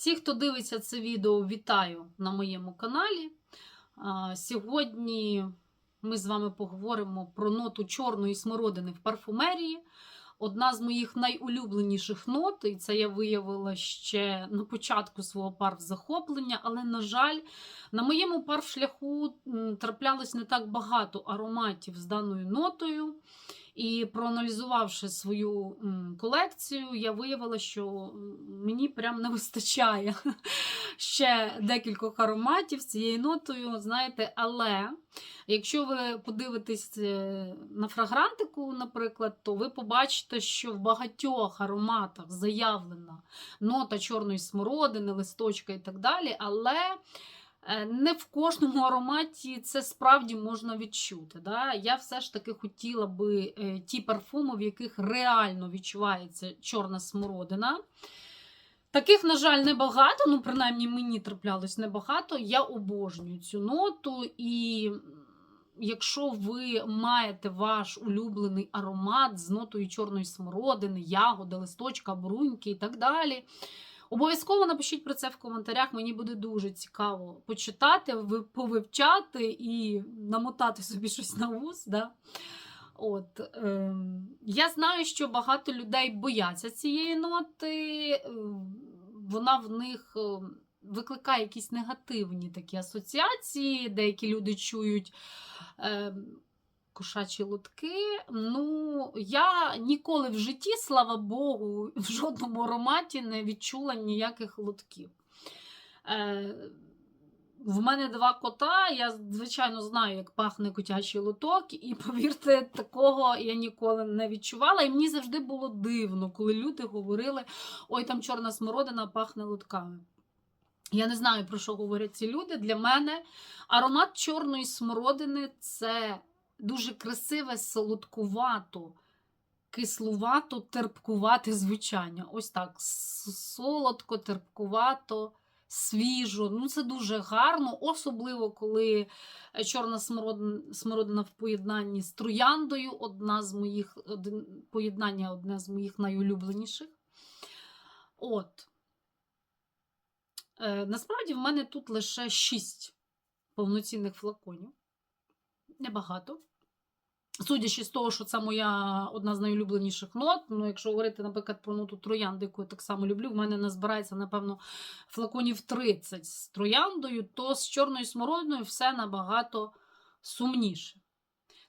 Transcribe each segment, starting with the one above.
Всі, хто дивиться це відео, вітаю на моєму каналі. Сьогодні ми з вами поговоримо про ноту чорної смородини в парфумерії. Одна з моїх найулюбленіших нот, і це я виявила ще на початку свого парф-захоплення, але, на жаль, на моєму парф-шляху траплялось не так багато ароматів з даною нотою. І проаналізувавши свою колекцію, я виявила, що мені прям не вистачає ще декількох ароматів з цією нотою, знаєте, але якщо ви подивитесь е, на фрагрантику, наприклад, то ви побачите, що в багатьох ароматах заявлена нота чорної смородини, листочка і так далі, але Не в кожному ароматі це справді можна відчути. Да? Я все ж таки хотіла би е, ті парфуми, в яких реально відчувається чорна смородина. Таких, на жаль, небагато, ну, принаймні мені траплялось небагато. Я обожнюю цю ноту. І якщо ви маєте ваш улюблений аромат з нотою чорної смородини, ягоди, листочка, бруньки і так далі. Обов'язково напишіть про це в коментарях. Мені буде дуже цікаво почитати, повивчати і намотати собі щось на вуз. Да? От, ем, я знаю, що багато людей бояться цієї ноти. ем, Вона в них ем, викликає якісь негативні такі асоціації. Деякі люди чують. ем, Кошачі лотки. Ну, я ніколи в житті, слава Богу, в жодному ароматі не відчула ніяких лотків. Е, в мене два кота, я, звичайно, знаю, як пахне котячий лоток, і повірте, такого я ніколи не відчувала. І мені завжди було дивно, коли люди говорили: ой, там чорна смородина пахне лотками. Я не знаю, про що говорять ці люди. Для мене аромат чорної смородини це дуже красиве, солодкувато, кислувато, терпкувате звучання. Ось так. Солодко, терпкувато, свіжо. Ну, це дуже гарно, особливо коли е, чорна смородина в поєднанні з трояндою. Одна з моїх, один, поєднання одне з моїх найулюбленіших. От. Е, насправді в мене тут лише 6 повноцінних флаконів. Небагато. Судячи з того, що це моя одна з найулюбленіших нот. Ну, якщо говорити, наприклад, про ноту троянди, яку я так само люблю, в мене назбирається, напевно, флаконів 30 з трояндою, то з чорною смородиною все набагато сумніше.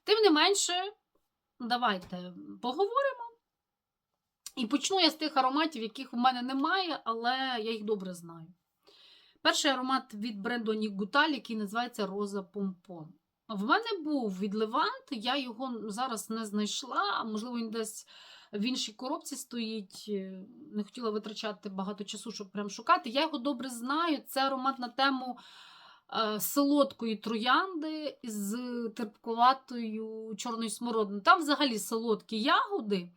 Тим не менше, давайте поговоримо. І почну я з тих ароматів, яких в мене немає, але я їх добре знаю. Перший аромат від бренду Нігуталь, який називається Роза Помпон. В мене був від Левант, я його зараз не знайшла, а можливо, він десь в іншій коробці стоїть. е, Не хотіла витрачати багато часу, щоб прям шукати. Я його добре знаю. Це аромат на тему е, солодкої троянди з терпкуватою чорною смородиною. Там взагалі солодкі ягоди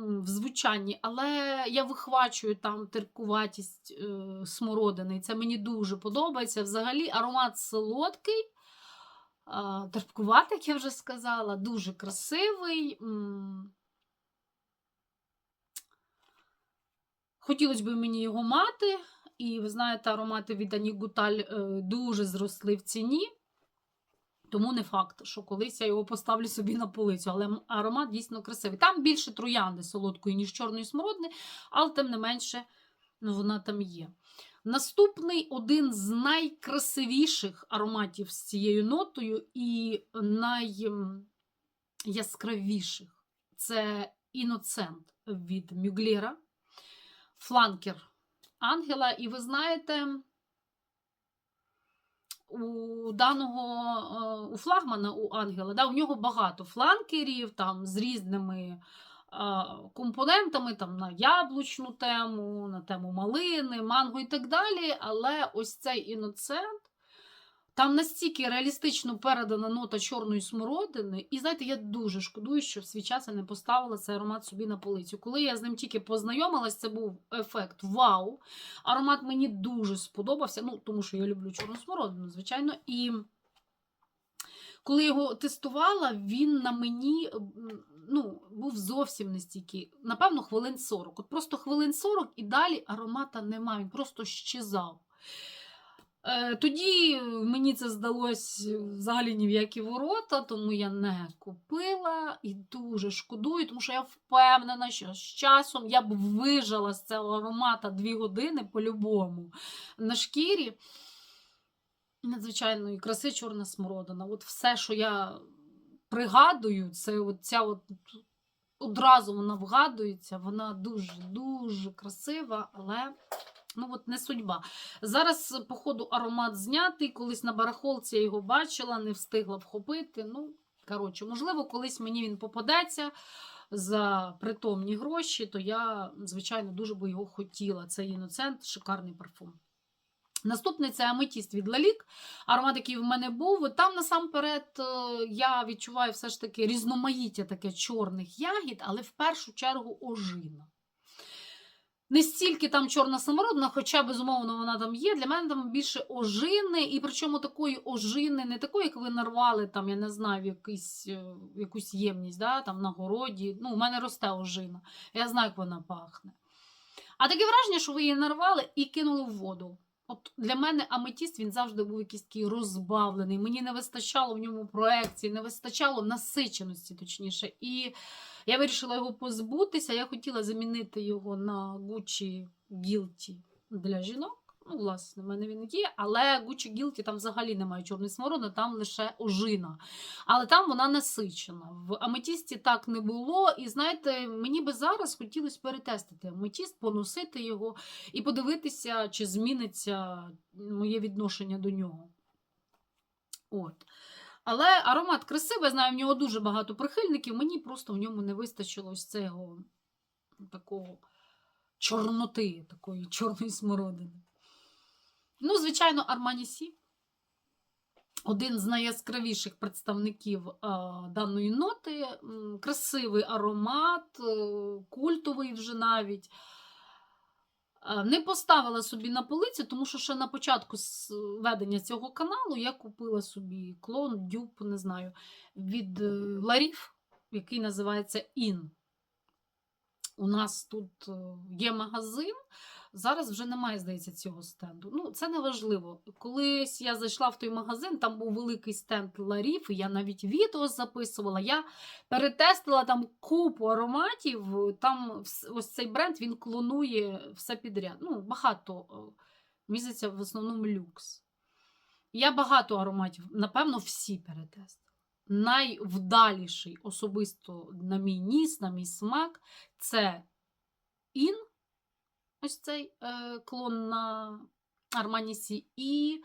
в звучанні, але я вихвачую там терпкуватість е, смородини. Це мені дуже подобається. Взагалі аромат солодкий. А, Терпкуватий, як я вже сказала, дуже красивий. Хотілося б мені його мати. І ви знаєте, аромати від Ані Гуталь е, дуже зросли в ціні. Тому не факт, що колись я його поставлю собі на полицю, але аромат дійсно красивий. Там більше троянди солодкої, ніж чорної смородини, але тим не менше ну, вона там є. Наступний один з найкрасивіших ароматів з цією нотою і найяскравіших це іноцент від Мюглєра, фланкер Ангела. І ви знаєте, у даного е, у флагмана у Ангела, да, у нього багато фланкерів там з різними компонентами там, на яблучну тему, на тему малини, манго і так далі. Але ось цей іноцент. Там настільки реалістично передана нота чорної смородини, і знаєте, я дуже шкодую, що в свій час я не поставила цей аромат собі на полицю. Коли я з ним тільки познайомилась, це був ефект вау. Аромат мені дуже сподобався, ну, тому що я люблю чорну смородину, звичайно. І коли його тестувала, він на мені ну, був зовсім нестійкий. Напевно, хвилин 40. От просто хвилин 40 і далі аромата нема, він просто щезав. Е, Тоді мені це здалось взагалі ні в які ворота, тому я не купила і дуже шкодую, тому що я впевнена, що з часом я б вижила з цього аромата 2 години по-любому на шкірі. Надзвичайної краси чорна смородина. От все, що я пригадую, це от от одразу вона вгадується, вона дуже-дуже красива, але ну от не судьба. Зараз, походу, аромат знятий. Колись на барахолці я його бачила, не встигла вхопити. Ну, коротше, можливо, колись мені він попадеться за притомні гроші, то я, звичайно, дуже би його хотіла. Це іноцент, шикарний парфум. Наступний це аметіст від Лалік. Аромат, який в мене був. Там насамперед е, я відчуваю все ж таки різноманіття таке чорних ягід, але в першу чергу ожина. Не стільки там чорна самородна, хоча, безумовно, вона там є. Для мене там більше ожини, і причому такої ожини, не такої, як ви нарвали, там, я не знаю, якийсь, е, якусь ємність, да, там на городі. Ну, у мене росте ожина. Я знаю, як вона пахне. А таке враження, що ви її нарвали і кинули в воду. От для мене аметіст він завжди був якийсь такий розбавлений. Мені не вистачало в ньому проекції, не вистачало насиченості, точніше. І я вирішила його позбутися. Я хотіла замінити його на Gucci Guilty для жінок. Ну, власне, в мене він є, але Gucci Guilty там взагалі немає чорної смороди, там лише ожина. Але там вона насичена. В аметісті так не було. І знаєте, мені би зараз хотілося перетестити аметіст, поносити його і подивитися, чи зміниться моє відношення до нього. От. Але аромат красивий, я знаю, в нього дуже багато прихильників. Мені просто в ньому не вистачило ось цього такого чорноти, такої чорної смородини. Ну, звичайно, Армані Сі. Один з найяскравіших представників е, даної ноти. Красивий аромат, е, культовий вже навіть. Е, Не поставила собі на полиці, тому що ще на початку ведення цього каналу я купила собі клон, дюб, не знаю, від Ларів, який називається Ін. У нас тут є магазин. Зараз вже немає, здається, цього стенду. Ну, це не важливо. Колись я зайшла в той магазин, там був великий стенд Ларів, я навіть відео записувала. Я перетестила там купу ароматів. Там ось цей бренд він клонує все підряд. Ну, багато, е, місяця, в основному люкс. Я багато ароматів, напевно, всі перетестила. Найвдаліший особисто на мій ніс, на мій смак це Ін, ось цей е, клон на Арманісі, і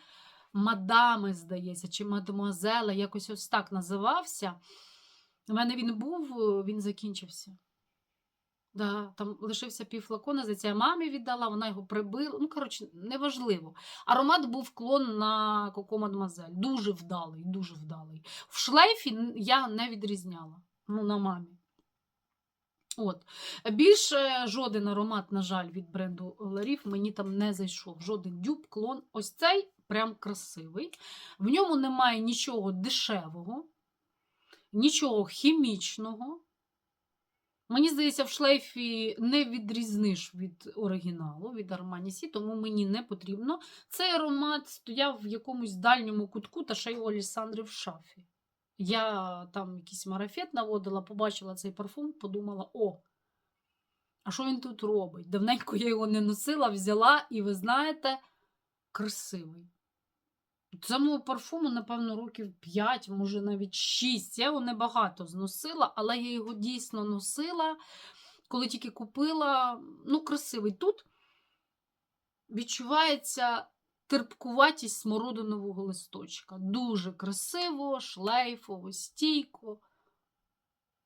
Мадами, здається, чи Мадемуазела, якось ось так називався. У мене він був, е, він закінчився. Да, там лишився пів флакона, здається, я мамі віддала, вона його прибила. Ну, коротше, неважливо. Аромат був клон на Коко Мадемуазель. Дуже вдалий, дуже вдалий. В шлейфі я не відрізняла. Ну, на мамі. От. Більше жоден аромат, на жаль, від бренду Ларів мені там не зайшов. Жоден дюб, клон. Ось цей прям красивий. В ньому немає нічого дешевого, нічого хімічного. Мені здається, в шлейфі не відрізниш від оригіналу, від Armani Сі, тому мені не потрібно. Цей аромат стояв в якомусь дальньому кутку та ще й у Олісандри в шафі. Я там якийсь марафет наводила, побачила цей парфум, подумала: о, а що він тут робить? Давненько я його не носила, взяла, і ви знаєте, красивий. Цьому парфуму, напевно, років 5, може навіть 6. Я його небагато зносила, але я його дійсно носила, коли тільки купила. Ну, красивий. Тут відчувається терпкуватість смородинового листочка. Дуже красиво, шлейфово, стійко.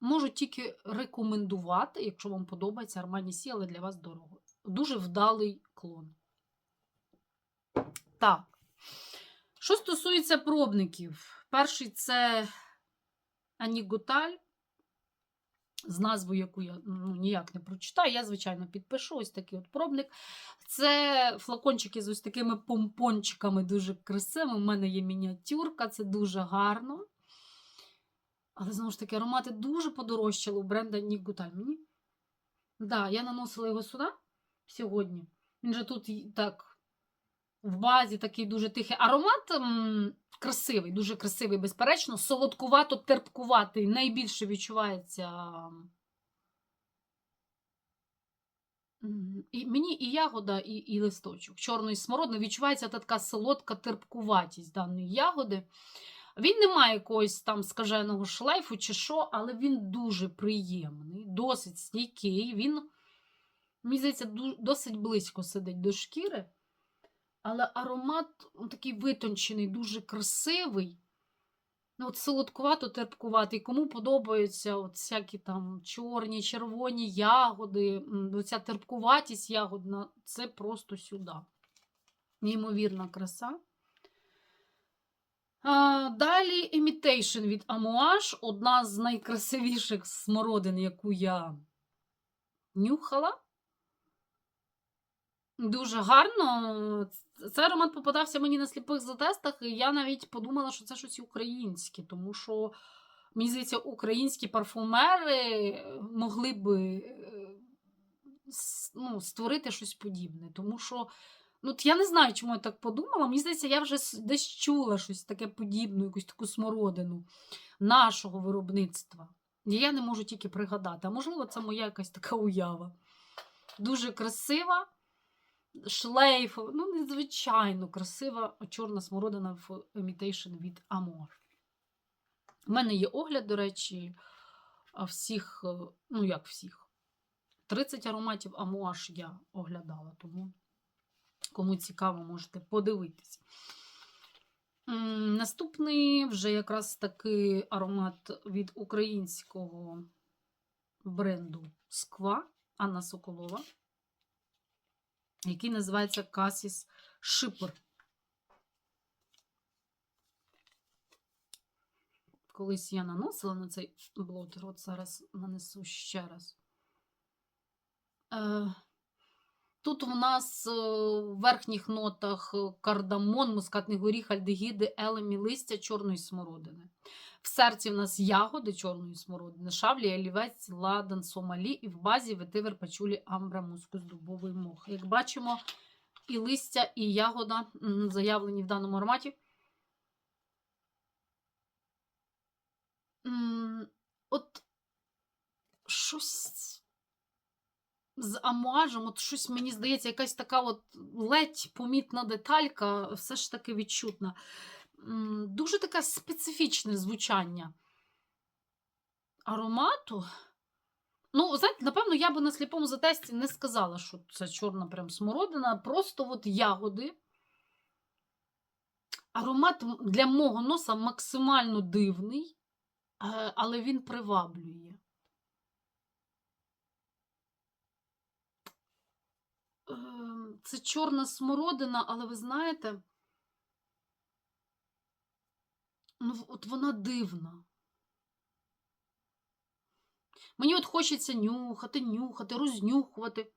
Можу тільки рекомендувати, якщо вам подобається Armani Сі, але для вас дорого. Дуже вдалий клон. Так. Що стосується пробників, перший це Анігуталь, з назвою, яку я ну, ніяк не прочитаю. Я, звичайно, підпишу ось такий от пробник. Це флакончики з ось такими помпончиками дуже красивими. У мене є мініатюрка, це дуже гарно. Але знову ж таки, аромати дуже подорожчали у бренда Нік Гуталь. Мені. Да, я наносила його сюди сьогодні. Він же тут так в базі такий дуже тихий аромат. красивий, дуже красивий, безперечно, солодкувато терпкуватий. Найбільше відчувається. І мені і ягода, і, і листочок. Чорної смородини відчувається та така солодка терпкуватість даної ягоди. Він не має якогось там скаженого шлейфу чи що, але він дуже приємний, досить стійкий. Він, мені здається, досить близько сидить до шкіри. Але аромат ну, такий витончений, дуже красивий. Ну, от солодкувато терпкуватий. Кому подобаються от всякі там чорні, червоні ягоди, оця терпкуватість ягодна, це просто сюди. Неймовірна краса. А, далі Imitation від Amouage. Одна з найкрасивіших смородин, яку я нюхала. Дуже гарно. Цей аромат попадався мені на сліпих затестах, і я навіть подумала, що це щось українське, тому що, мені здається, українські парфумери могли би е, ну, створити щось подібне. Тому що, ну, я не знаю, чому я так подумала. Мені здається, я вже десь чула щось таке подібне, якусь таку смородину нашого виробництва. І я не можу тільки пригадати. А можливо, це моя якась така уява. Дуже красива шлейфова, ну, незвичайно красива чорна смородина в Imitation від Amor. У мене є огляд, до речі, всіх, е, ну як всіх, 30 ароматів Amouage я оглядала, тому кому цікаво, можете подивитись. Наступний вже якраз таки аромат від українського бренду Сква Анна Соколова який називається Касіс Шипр. Колись я наносила на цей блотер, от зараз нанесу ще раз. Е, Тут у нас е, в верхніх нотах е, кардамон, мускатний горіх, альдегіди, елемі, листя чорної смородини. В серці в нас ягоди чорної смородини, шавлі, олівець, ладан, сомалі і в базі ветивер, пачулі, амбра, мускус, дубовий мох. Як бачимо, і листя, і ягода заявлені в даному ароматі. От щось з амуажем, от щось мені здається, якась така от ледь помітна деталька, все ж таки відчутна. Дуже таке специфічне звучання аромату. Ну, знаєте, напевно, я би на сліпому затесті не сказала, що це чорна прям смородина, просто от ягоди. Аромат для мого носа максимально дивний, е, але він приваблює. Це чорна смородина, але ви знаєте, ну, от вона дивна. Мені от хочеться нюхати, нюхати, рознюхувати.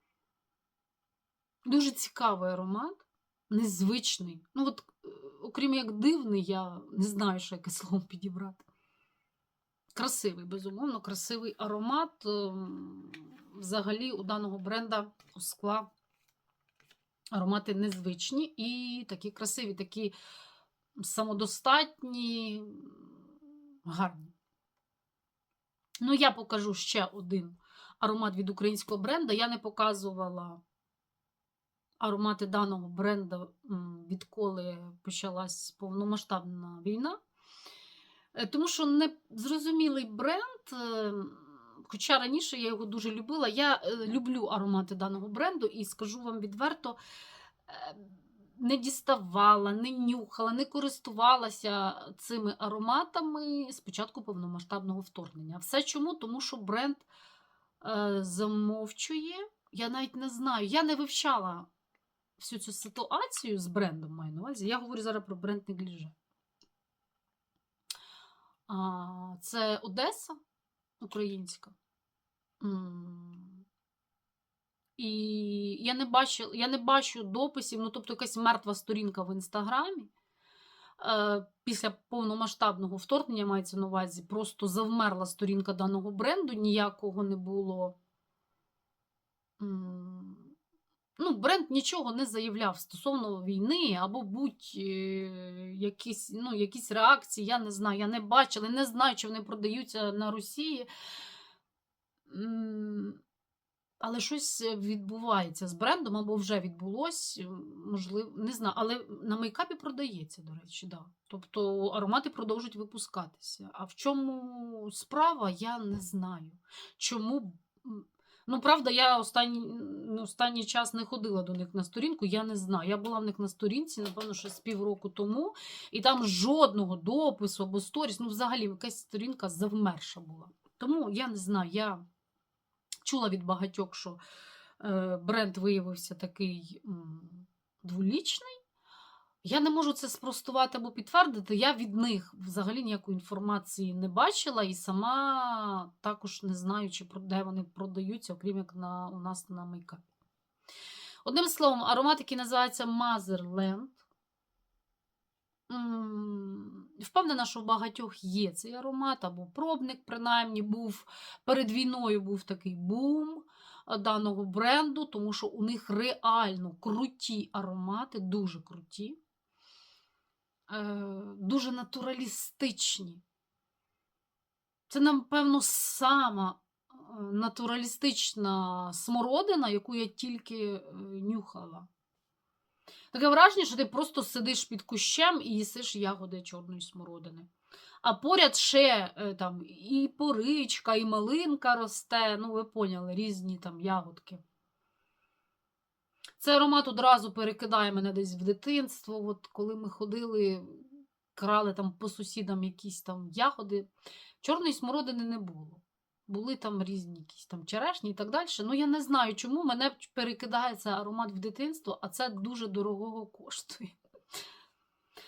Дуже цікавий аромат, незвичний. Ну, от, е, окрім як дивний, я не знаю, що яке слово підібрати. Красивий, безумовно, красивий аромат. Ем, Взагалі, у даного бренда у скла аромати незвичні і такі красиві, такі самодостатні, гарні. Ну, я покажу ще один аромат від українського бренда. Я не показувала аромати даного бренда, м, відколи почалась повномасштабна війна. Е, Тому що не зрозумілий бренд, е, хоча раніше я його дуже любила. Я е, люблю аромати даного бренду і скажу вам відверто, е, не діставала, не нюхала, не користувалася цими ароматами з початку повномасштабного вторгнення. Все чому? Тому що бренд е, замовчує. Я навіть не знаю, я не вивчала всю цю ситуацію з брендом, маю на увазі. Я говорю зараз про бренд Негліже. Це Одеса українська. І я не бачу, я не бачу дописів, ну тобто якась мертва сторінка в інстаграмі. е, після повномасштабного вторгнення мається на увазі, просто завмерла сторінка даного бренду, ніякого не було. м, Ну, бренд нічого не заявляв стосовно війни або будь-якісь ну, якісь реакції. Я не знаю, я не бачила, не знаю, чи вони продаються на Росії. Але щось відбувається з брендом, або вже відбулось, можливо, не знаю. Але на мейкапі продається, до речі, да. Тобто аромати продовжують випускатися. А в чому справа, я не знаю. Чому. Ну, правда, я останній, останній час не ходила до них на сторінку, я не знаю. Я була в них на сторінці, напевно, ще з півроку тому, і там жодного допису або сторіс, ну, взагалі, якась сторінка завмерша була. Тому я не знаю, я чула від багатьох, що е, бренд виявився такий дволічний. Я не можу це спростувати або підтвердити. Я від них взагалі ніякої інформації не бачила і сама також не знаю, чи де вони продаються, окрім як на, у нас на мейкапі. Одним словом, аромат, який називається Motherland. Впевнена, що в багатьох є цей аромат, або пробник, принаймні, був перед війною був такий бум даного бренду, тому що у них реально круті аромати, дуже круті, дуже натуралістичні. Це, напевно, сама е, натуралістична смородина, яку я тільки е, нюхала. Таке враження, що ти просто сидиш під кущем і їсиш ягоди чорної смородини. А поряд ще е, там і поричка, і малинка росте. Ну, ви поняли, різні там ягодки. Цей аромат одразу перекидає мене десь в дитинство. От коли ми ходили, крали там по сусідам якісь там ягоди. Чорної смородини не було. Були там різні якісь там черешні і так далі. Ну, я не знаю, чому мене перекидає цей аромат в дитинство, а це дуже дорогого коштує.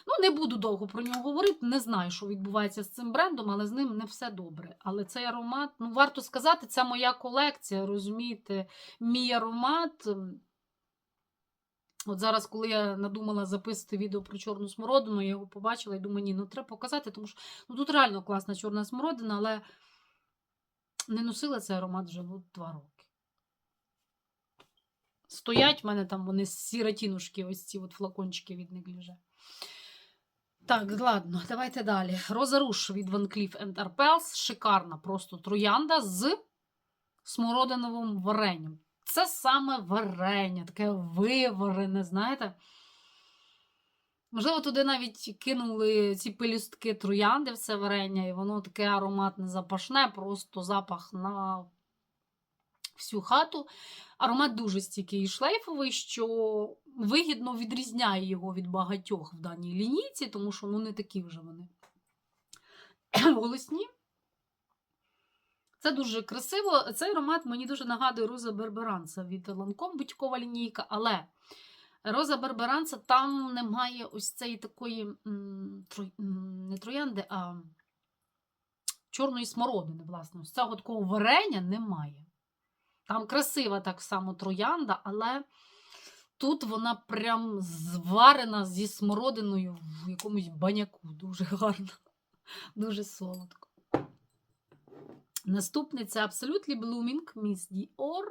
Ну, не буду довго про нього говорити, не знаю, що відбувається з цим брендом, але з ним не все добре. Але цей аромат, ну, варто сказати, це моя колекція, розумієте, мій аромат. От зараз, коли я надумала записати відео про чорну смородину, я його побачила і думаю, ні, ну треба показати, тому що ну, тут реально класна чорна смородина, але не носила цей аромат вже ну, два роки. Стоять в мене там вони сіротінушки, ось ці от флакончики від них лежать. Так, ладно, давайте далі. Роза Руш від Van Cleef Arpels. Шикарна просто троянда з смородиновим варенням. Це саме варення, таке виварене, знаєте. Можливо, туди навіть кинули ці пелюстки троянди в це варення, і воно таке ароматне запашне, просто запах на всю хату. Аромат дуже стійкий і шлейфовий, що вигідно відрізняє його від багатьох в даній лінійці, тому що ну, не такі вже вони голосні. Це дуже красиво. Цей аромат мені дуже нагадує Роза Берберанца від Ланком будь-кова лінійка, але Роза Берберанца там немає ось цієї такої не троянди, а чорної смородини, власне. Ось цього такого варення немає. Там красива так само троянда, але тут вона прям зварена зі смородиною в якомусь баняку. Дуже гарно, дуже солодко. Наступний це Absolutely Blooming Miss Dior.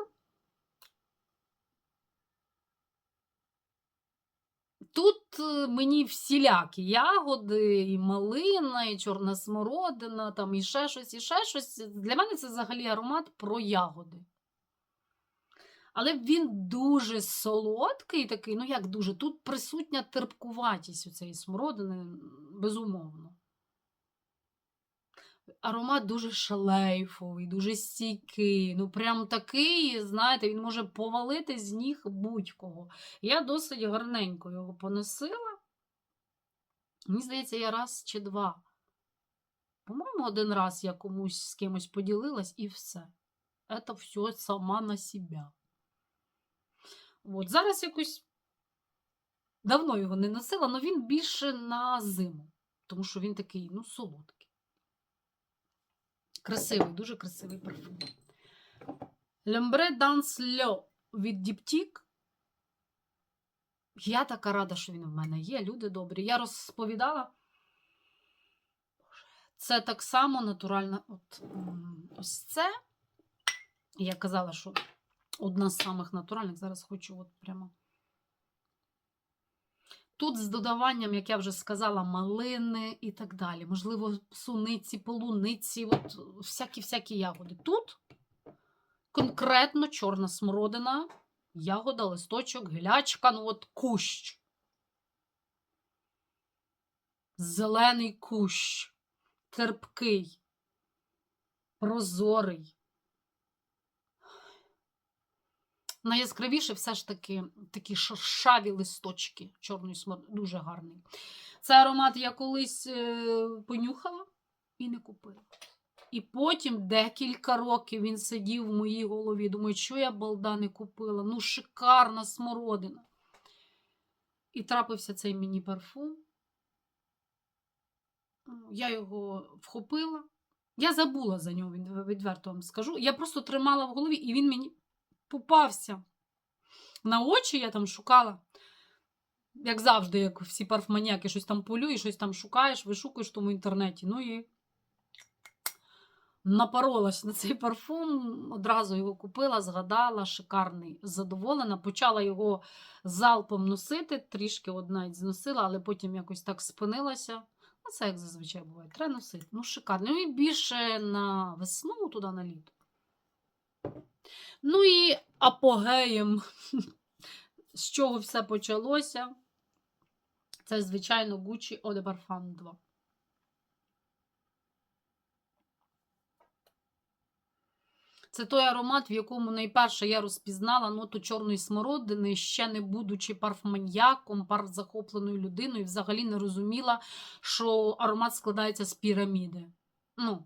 Тут е, мені всілякі ягоди, і малина, і чорна смородина, там і ще щось, і ще щось. Для мене це взагалі аромат про ягоди. Але він дуже солодкий такий, ну як дуже, тут присутня терпкуватість у цієї смородини, безумовно. Аромат дуже шлейфовий, дуже стійкий. Ну, прям такий, знаєте, він може повалити з ніг будь-кого. Я досить гарненько його поносила. Мені здається, я раз чи два. По-моєму, один раз я комусь з кимось поділилась і все. Це все сама на себе. От, зараз якось давно його не носила, але він більше на зиму, тому що він такий, ну, солодкий. Красивий, дуже красивий парфум. L'Ombre dans l'eau від Diptyque. Я така рада, що він в мене є. Люди добрі. Я розповідала. Це так само натуральна. От, ось це. Я казала, що одна з самих натуральних. Зараз хочу от прямо. Тут з додаванням, як я вже сказала, малини і так далі. Можливо, суниці, полуниці, от всякі-всякі ягоди. Тут конкретно чорна смородина, ягода, листочок, гілячка, ну от кущ. Зелений кущ, терпкий, прозорий. Найяскравіше все ж таки такі шершаві листочки чорної смородини. Дуже гарний. Це аромат я колись е, понюхала і не купила. І потім декілька років він сидів в моїй голові. Думаю, що я балда не купила. Ну, шикарна смородина. І трапився цей мені парфум. Я його вхопила. Я забула за нього, відверто вам скажу. Я просто тримала в голові, і він мені попався на очі, я там шукала. Як завжди, як всі парфманіяки, щось там полюєш, щось там шукаєш, вишукуєш в тому інтернеті. Ну і напоролась на цей парфум, одразу його купила, згадала, шикарний, задоволена. Почала його залпом носити, трішки навіть зносила, але потім якось так спинилася. Ну, це як зазвичай буває. Треба носити. Ну, шикарно. Ну і більше на весну, туди на літо. Ну і апогеєм, з чого все почалося. Це, звичайно, de Parfum 2. Це той аромат, в якому найперше я розпізнала ноту чорної смородини, ще не будучи парфманьяком, парфзахопленою людиною, взагалі не розуміла, що аромат складається з піраміди. Ну,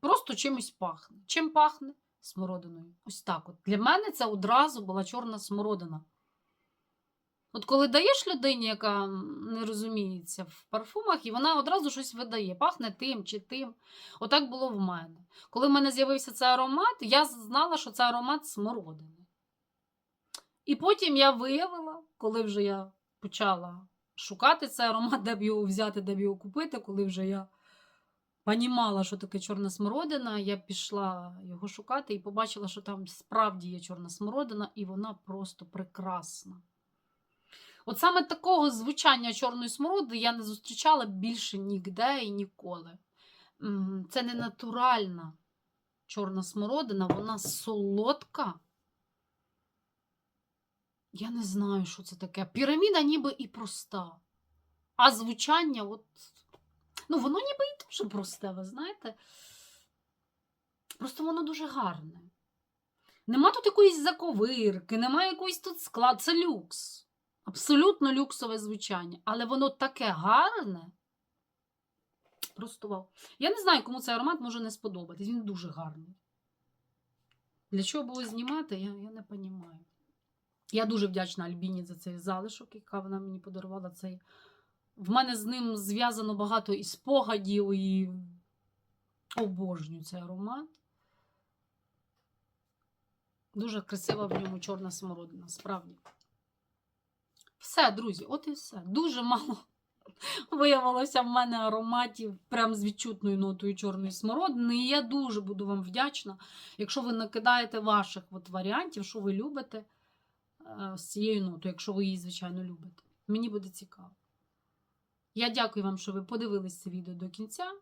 просто чимось пахне. Чим пахне? Смородиною. Ось так. от. Для мене це одразу була чорна смородина. От коли даєш людині, яка не розуміється в парфумах, і вона одразу щось видає, пахне тим чи тим. Отак було в мене. Коли в мене з'явився цей аромат, я знала, що це аромат смородини. І потім я виявила, коли вже я почала шукати цей аромат, де б його взяти, де б його купити, коли вже я понімала, що таке чорна смородина, я пішла його шукати і побачила, що там справді є чорна смородина, і вона просто прекрасна. От саме такого звучання чорної смороди я не зустрічала більше ніде і ніколи. Це не натуральна чорна смородина, вона солодка. Я не знаю, що це таке. Піраміда ніби і проста. А звучання, от, ну, воно ніби і дуже просте, ви знаєте. Просто воно дуже гарне. Нема тут якоїсь заковирки, немає якоїсь тут склад. Це люкс. Абсолютно люксове звучання. Але воно таке гарне. Просто вау. Я не знаю, кому цей аромат може не сподобатись. Він дуже гарний. Для чого було знімати, я, я не розумію. Я дуже вдячна Альбіні за цей залишок, яка вона мені подарувала. Цей. В мене з ним зв'язано багато і спогадів, і обожнюю цей аромат. Дуже красива в ньому чорна смородина, справді. Все, друзі, от і все. Дуже мало виявилося в мене ароматів прям з відчутною нотою чорної смородини. І я дуже буду вам вдячна, якщо ви накидаєте ваших от варіантів, що ви любите е, з цією нотою, якщо ви її, звичайно, любите. Мені буде цікаво. Я дякую вам, що ви подивились це відео до кінця.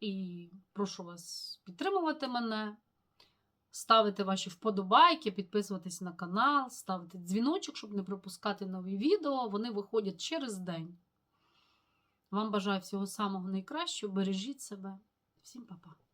І прошу вас підтримувати мене, ставити ваші вподобайки, підписуватись на канал, ставити дзвіночок, щоб не пропускати нові відео. Вони виходять через день. Вам бажаю всього самого найкращого. Бережіть себе. Всім па-па.